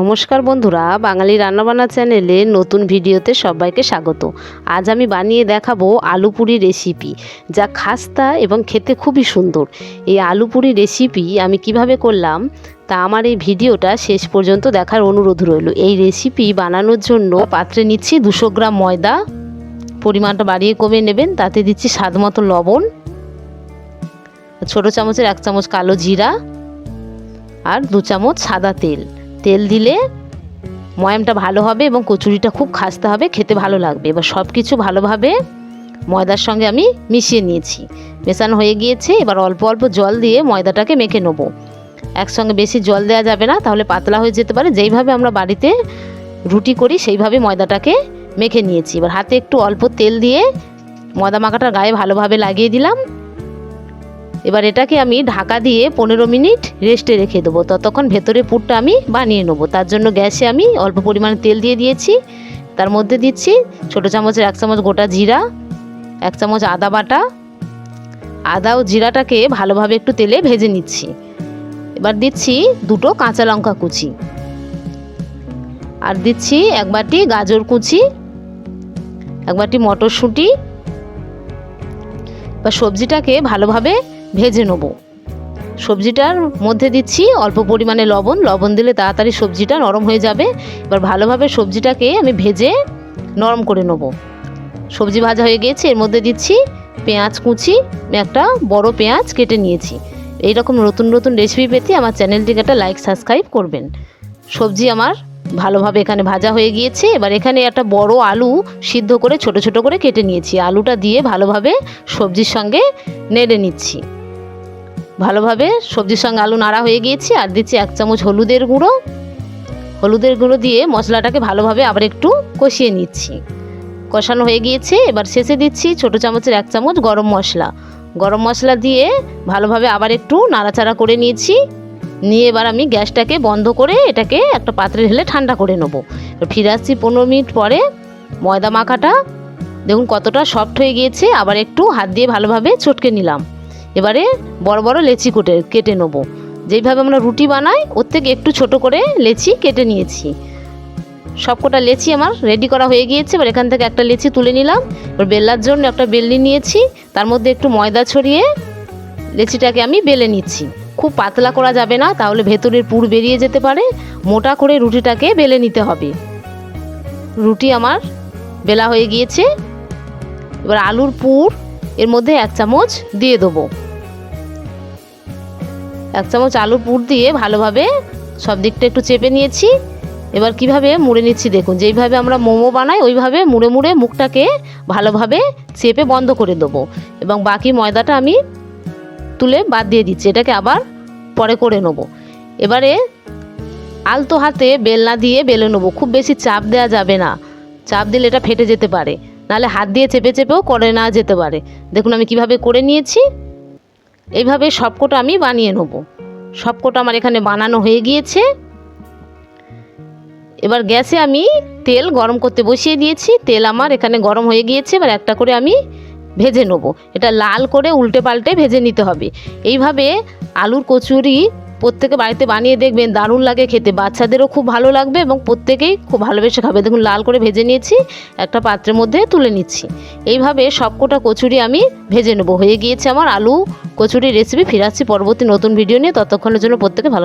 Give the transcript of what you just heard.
নমস্কার বন্ধুরা, বাঙালি রান্নাবান্না চ্যানেলে নতুন ভিডিওতে সবাইকে স্বাগত। আজ আমি বানিয়ে দেখাবো আলু পুরি রেসিপি যা খাস্তা এবং খেতে খুবই সুন্দর। এই আলু পুরি রেসিপি আমি কীভাবে করলাম, তা আমার এই ভিডিওটা শেষ পর্যন্ত দেখার অনুরোধ রইল। এই রেসিপি বানানোর জন্য পাত্রে নিচ্ছি দুশো গ্রাম ময়দা, পরিমাণটা বাড়িয়ে কমে নেবেন, তাতে দিচ্ছি স্বাদ মতো লবণ, ছোটো চামচের এক চামচ কালো জিরা, আর দু চামচ সাদা তেল। তেল দিলে ময়ামটা ভালো হবে এবং কচুরিটা খুব খাস্তে হবে, খেতে ভালো লাগবে। এবার সব কিছু ভালোভাবে ময়দার সঙ্গে আমি মিশিয়ে নিয়েছি। মেশানো হয়ে গিয়েছে, এবার অল্প অল্প জল দিয়ে ময়দাটাকে মেখে নেব। একসঙ্গে বেশি জল দেওয়া যাবে না, তাহলে পাতলা হয়ে যেতে পারে। যেইভাবে আমরা বাড়িতে রুটি করি, সেইভাবে ময়দাটাকে মেখে নিয়েছি। এবার হাতে একটু অল্প তেল দিয়ে ময়দা মাখাটা গায়ে ভালোভাবে লাগিয়ে দিলাম। এবার এটাকে আমি ঢাকা দিয়ে পনেরো মিনিট রেস্টে রেখে দেবো। ততক্ষণ ভেতরে পুরটা আমি বানিয়ে নেব। তার জন্য গ্যাসে আমি অল্প পরিমাণে তেল দিয়ে দিয়েছি। তার মধ্যে দিচ্ছি ছোটো চামচের এক চামচ গোটা জিরা, এক চামচ আদা বাটা। আদা ও জিরাটাকে ভালোভাবে একটু তেলে ভেজে নিচ্ছি। এবার দিচ্ছি দুটো কাঁচা লঙ্কা কুচি। আর দিচ্ছি এক বাটি গাজর কুচি, এক বাটি মটরশুঁটি। বা সবজিটাকে ভালোভাবে ভেজে নেব। সবজিটার মধ্যে দিচ্ছি অল্প পরিমাণে লবণ। লবণ দিলে তাড়াতাড়ি সবজিটা নরম হয়ে যাবে। এবার ভালোভাবে সবজিটাকে আমি ভেজে নরম করে নেব। সবজি ভাজা হয়ে গিয়েছে এর মধ্যে দিচ্ছি পেঁয়াজ কুচি। একটা বড় পেঁয়াজ কেটে নিয়েছি। এই রকম নতুন নতুন রেসিপি পেতে আমার চ্যানেলটিকে একটা লাইক সাবস্ক্রাইব করবেন। সবজি আমার ভালোভাবে এখানে ভাজা হয়ে গিয়েছে। এবার এখানে একটা বড় আলু সিদ্ধ করে ছোট ছোট করে কেটে নিয়েছি। আলুটা দিয়ে ভালোভাবে সবজির সঙ্গে নেড়ে নিচ্ছি। ভালোভাবে সবজির সঙ্গে আলু নাড়া হয়ে গিয়েছে, আর দিচ্ছি এক চামচ হলুদের গুঁড়ো। হলুদের গুঁড়ো দিয়ে মশলাটাকে ভালোভাবে আবার একটু কষিয়ে নিচ্ছি। কষানো হয়ে গিয়েছে, এবার শেষে দিচ্ছি ছোট চামচের এক চামচ গরম মশলা। গরম মশলা দিয়ে ভালোভাবে আবার একটু নাড়াচাড়া করে নিয়েছি। নিয়ে এবার আমি গ্যাসটাকে বন্ধ করে এটাকে একটা পাত্রে ঢেলে ঠান্ডা করে নেব। ফিরে আসছি পনেরো মিনিট পরে, ময়দা মাখাটা। দেখুন কতটা সফট হয়ে গিয়েছে, আবার একটু হাত দিয়ে ভালোভাবে চটকে নিলাম। এবারে বড় বড় লেচি কেটে কেটে নেব। যেইভাবে আমরা রুটি বানাই, ওর থেকে একটু ছোট করে লেচি কেটে নিয়েছি। সবকটা লেচি আমার রেডি করা হয়ে গিয়েছে। এবার এখান থেকে একটা লেচি তুলে নিলাম। এবার বেলার জন্য একটা বেলনি নিয়েছি। তার মধ্যে একটু ময়দা ছড়িয়ে লেচিটাকে আমি বেলে নিচ্ছি। খুব পাতলা করা যাবে না, তাহলে ভেতরের পুর বেরিয়ে যেতে পারে। মোটা করে রুটিটাকে বেলে নিতে হবে। রুটি আমার বেলা হয়ে গিয়েছে। এবার আলুর পুর এর মধ্যে এক চামচ দিয়ে দেবো। এক চামচ আলুর পুর দিয়ে ভালোভাবে সব দিকটা একটু চেপে নিয়েছি। এবার কীভাবে মুড়ে নিচ্ছি দেখুন, যেইভাবে আমরা মোমো বানাই, ওইভাবে মুড়ে মুড়ে মুখটাকে ভালোভাবে চেপে বন্ধ করে দেবো। এবং বাকি ময়দাটা আমি তুলে বাদ দিয়ে দিচ্ছি, এটাকে আবার পরে করে নেব। এবারে আলতো হাতে বেলনা দিয়ে বেলে নেব, খুব বেশি চাপ দেওয়া যাবে না। চাপ দিলে এটা ফেটে যেতে পারে, নাহলে হাত দিয়ে চেপে চেপেও করে না যেতে পারে। দেখুন আমি কীভাবে করে নিয়েছি। এইভাবে সবকটা আমি বানিয়ে নেব। সবকটা আমার এখানে বানানো হয়ে গিয়েছে। এবার গ্যাসে আমি তেল গরম করতে বসিয়ে দিয়েছি। তেল আমার এখানে গরম হয়ে গিয়েছে। এবার একটা করে আমি ভেজে নেব। এটা লাল করে উল্টে পাল্টে ভেজে নিতে হবে। এইভাবে আলুর কচুরি প্রত্যেকে বাড়িতে বানিয়ে দেখবেন, দারুণ লাগে খেতে। বাচ্চাদেরও খুব ভালো লাগবে এবং প্রত্যেকেই খুব ভালোবেসে খাবে। দেখুন, লাল করে ভেজে নিয়েছি, একটা পাত্রের মধ্যে তুলে নিচ্ছি। এইভাবে সবকটা কচুরি আমি ভেজে নেব। হয়ে গিয়েছে আমার আলু কচুরি রেসিপি ফিরাচ্ছি পরবর্তী নতুন ভিডিও নিয়ে। ততক্ষণের জন্য প্রত্যেকে ভালো